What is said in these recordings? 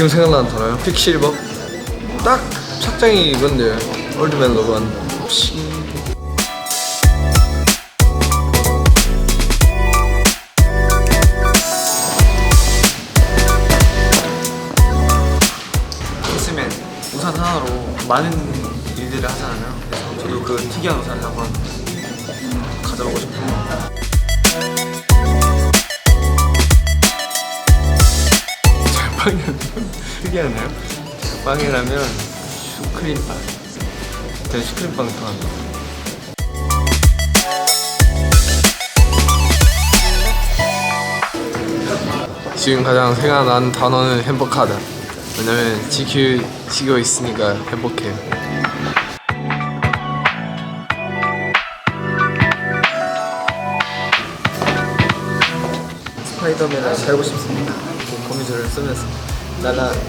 지금 생각나는 단어요? 퀵실버? 딱 착장이 이건데 올드맨 로건 엑스맨 우산 하나로 많은 일들을 하잖아요. 그래서 저도 그 특이한 우산을 한번 가져보고 싶어요. 빵이라면 특이하네요. 빵이라면 슈크림빵. 저는 슈크림빵 좋아합니다. 지금 가장 생각나는 단어는 행복하다. 왜냐면 지키고 있으니까 행복해요. 스파이더맨을 살고 싶습니다. 그 거미줄을 쓰면서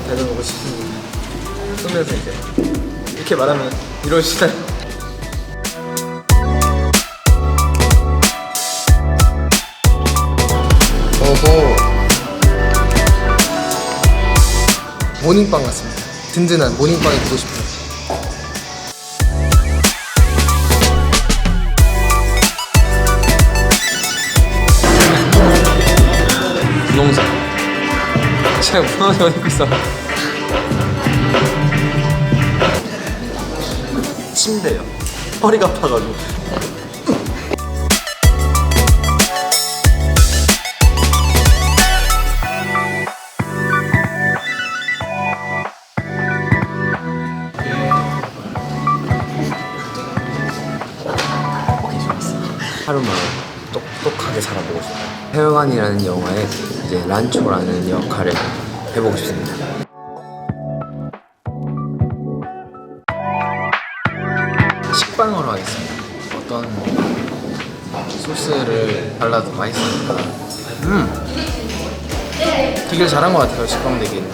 되돌보고 싶습니다. 쓰면서 이제 이렇게 말하면 이러시나요? 오호 모닝빵 같습니다. 든든한 모닝빵이 되고 싶어요. 분홍색. 분홍색 옷 입고 있어. 침대요. 허리가 아파가지고. 하루만 똑똑하게 살아보고 싶어요. 해외관이라는 영화에 이제 란초라는 역할을 해보고 싶습니다. 식빵으로 하겠습니다. 어떤 소스를 발라도 맛있으니까. 음, 되게 잘한 것 같아요. 식빵 되기는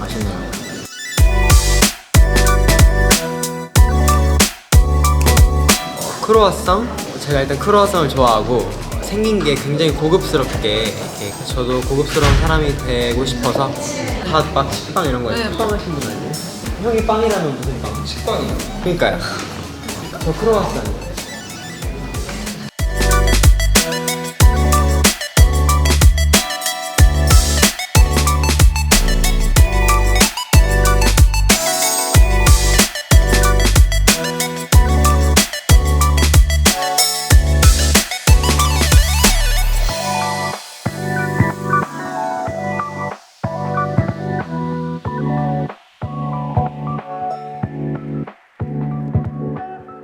맛있네요. 크로와상? 제가 일단 크로와상을 좋아하고 생긴 게 굉장히 고급스럽게 이렇게 저도 고급스러운 사람이 되고 싶어서 팥빵, 식빵 이런 거예요. 식빵 하신 분 아니에요? 형이 빵이라면 무슨 빵? 식빵이요. 그러니까요. 저 크로와상.